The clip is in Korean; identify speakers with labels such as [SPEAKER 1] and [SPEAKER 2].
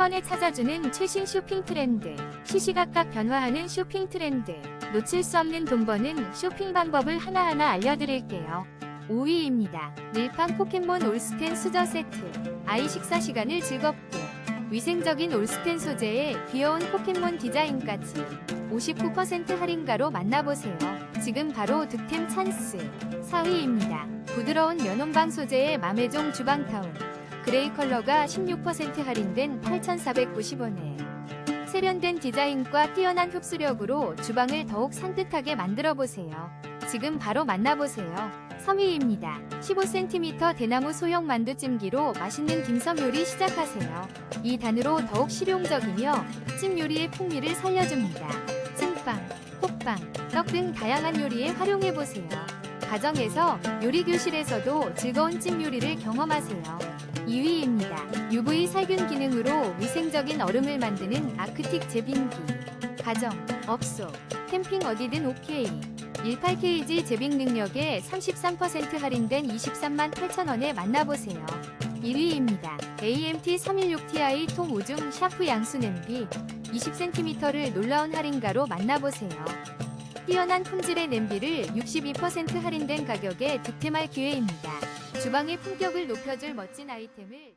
[SPEAKER 1] 번에 찾아주는 최신 쇼핑 트렌드. 시시각각 변화하는 쇼핑 트렌드. 놓칠 수 없는 돈 버는 쇼핑 방법을 하나하나 알려드릴게요. 5위입니다. 밀팡 포켓몬 올스텐 수저 세트. 아이 식사 시간을 즐겁게. 위생적인 올스텐 소재에 귀여운 포켓몬 디자인까지. 59% 할인가로 만나보세요. 지금 바로 득템 찬스. 4위입니다. 부드러운 면온방 소재의 맘의종 주방타운. 그레이 컬러가 16% 할인된 8,490원에 세련된 디자인과 뛰어난 흡수력으로 주방을 더욱 산뜻하게 만들어 보세요. 지금 바로 만나보세요. 3위입니다. 15cm 대나무 소형 만두찜기로 맛있는 딤섬 요리 시작하세요. 이 단으로 더욱 실용적이며 찜 요리의 풍미를 살려줍니다. 찐빵, 호빵, 떡 등 다양한 요리에 활용해 보세요. 가정에서 요리 교실에서도 즐거운 찜 요리를 경험하세요. 2위입니다. UV 살균 기능으로 위생적인 얼음을 만드는 아크틱 제빙기. 가정, 업소, 캠핑 어디든 오케이. 18kg 제빙 능력에 33% 할인된 23만 8천원에 만나보세요. 1위입니다. AMT 316ti 통 5중 샤프 양수 냄비 20cm를 놀라운 할인가로 만나보세요. 뛰어난 품질의 냄비를 62% 할인된 가격에 득템할 기회입니다. 주방의 품격을 높여줄 멋진 아이템을